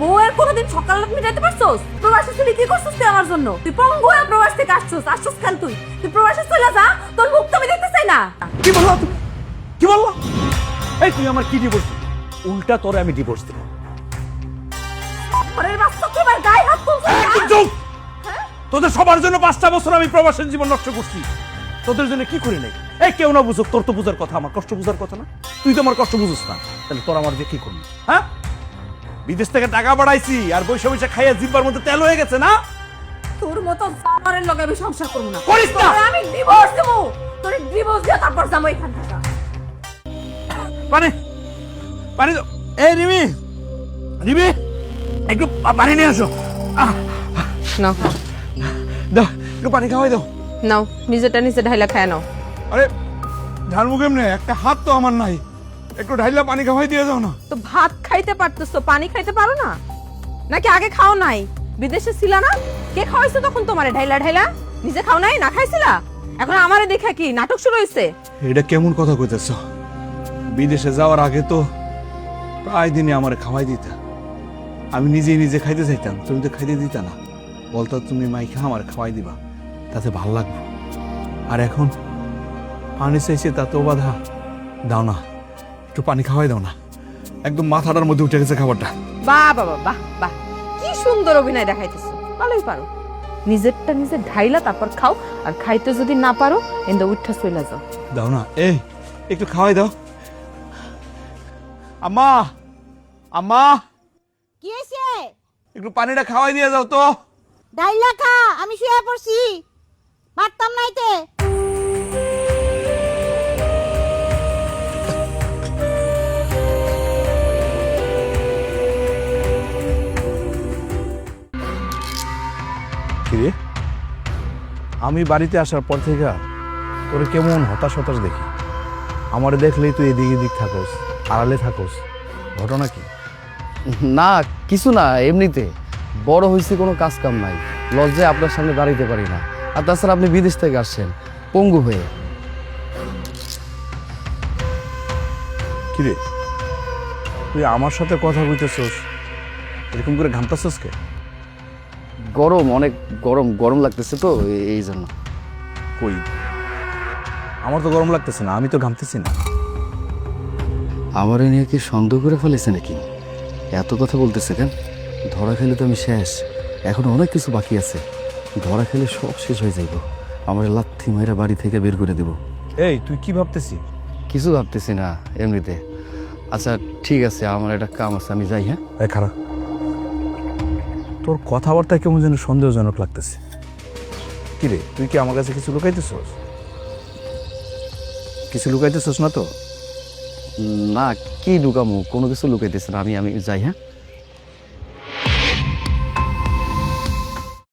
বউয়ের কোনোদিন সকাল রাত মিটাইতে পারছস? প্রবাসে চলে কি করছস তুই আমার জন্য? তুই পঙ্গু হয়ে প্রবাস থেকে আসছস আসছস কেন তুই? তুই প্রবাসে চলে যা তোর মুখ তো আমি দেখতে চাই না। কি বললা তুমি? কি বললা? এই তুই আমার কি ডিভোর্স উল্টা তোরে আমি ডিভোর্স দেব। ঘরের বাচ্চা তুই আমার গায়ে হাত তুলছিস একদম তোদের সবার জন্য পাঁচটা বছর আমি প্রবাসের জীবন নষ্ট করছি। তোদের জন্য কি করি নাই? এই কেউ না বুঝুক তোর তো বুঝার কথা আমার কষ্ট বুঝার কথা না। তুই তো আমার কষ্ট বুঝিস না। তাহলে তোর আমার দিয়ে কি করবি? হ্যাঁ? বিদেশ থেকে টাকা বাড়াইছি আর বৈশা বৈশা খাইয়া জিব্বার মধ্যে তেল হয়ে গেছে না? তোর মতো জানোয়ারের লগে আমি সংসার করব না। করিস না। তোরে আমি ডিভোর্স দেবো! তোর ডিভোর্স দিয়ে তারপর যাব এখান থেকে। পানি পানি দাও এই রিমি রিমি একটু পা- পানি নিয়ে আসো। আহ, নাও। দাও একটু পানি খাওয়াই দাও। নাও নিজেটা নিজে ঢাইলা খায় নাও। আরে ঝাড়মু কেমনে একটা হাত তো আমার নাই। একটু ঢাইলা পানি খাওয়াই দিয়ে যাও না। তো ভাত খাইতে পারতেছো পানি খাইতে পারো না? নাকি আগে খাও নাই? বিদেশে ছিলা না? কে খাওয়াইছে তখন তোমারে? ঢাইলা ঢাইলা? নিজে খাও নাই? না খাইছিলা? এখন আমারে দেখা কি? নাটক শুরু হয়েছে এটা কেমন কথা কইতেছ? বিদেশে যাওয়ার আগে তো প্রায় দিনে আমার খাওয়াই দিতা। আমি নিজে নিজে খাইতে চাইতাম তুমি তো খাইতে দিতা না। বলতো তুমি মাইখা আমার খাওয়াই দিবা তাতে ভালো লাগবে। আর এখন পানি চাইছে তাতেও বাধা দাও না। একটু পানি খাওয়াই দাও না। একদম মাথাটার মধ্যে উঠে গেছে খাবারটা। বাহ বাবা বাহ বাহ। কি সুন্দর অভিনয় দেখাইতেছো। ভালোই পারো। নিজেরটা নিজে ঢাইলা তারপর খাও। আর খাইতে যদি না পারো এন্দা উঠা চলে যাও। দাও না। এই একটু খাওয়াই দাও। আম্মা আম্মা। কি হয়েছে একটু পানিটা খাওয়াই দিয়ে যাও তো। ডাইলা খা আমি শুয়ে পড়ছি। পারতাম নাইতে আমি বাড়িতে আসার পর থেকে তোর কেমন হতাশ হতাশ দেখি। আমার দেখলেই তুই এদিক এদিক থাকোস আড়ালে থাকোস। ঘটনা কি? না কিছু না এমনিতে। বড় হয়েছে কোনো কাজ কাম নাই। লজ্জায় আপনার সামনে দাঁড়াইতে পারি না। আর তাছাড়া আপনি বিদেশ থেকে আসছেন পঙ্গু হয়ে। কিরে? তুই আমার সাথে কথা কইতেছস? এরকম করে ঘামতাছস কে? গরম অনেক গরম গরম লাগতেছে তো এই জন্য। কই? আমার তো গরম লাগতেছে না আমি তো ঘামতেছি না। আমার এ নিয়ে কি সন্দেহ করে ফেলেছে নাকি? এত কথা বলতেছে কেন? ধরা খেলে তো আমি শেষ। এখন অনেক কিছু বাকি আছে। ধরা খেলে সব শেষ হয়ে যাইব। আমার লাথি মাইরা বাড়ি থেকে বের করে দেব। এই তুই কি ভাবতেছিস? কিছু ভাবতেছি না এমনিতে। আচ্ছা ঠিক আছে আমার একটা কাম আছে আমি যাই হ্যাঁ? খারাপ তোর কথাবার্তা কেমন যেন সন্দেহজনক লাগতেছে। কিরে তুই কি আমার কাছে কিছু লুকাইতেছস? কিছু লুকাইতেছস না তো? না কি লুকামু? কোনো কিছু লুকাইতেছে না। আমি আমি যাই হ্যাঁ?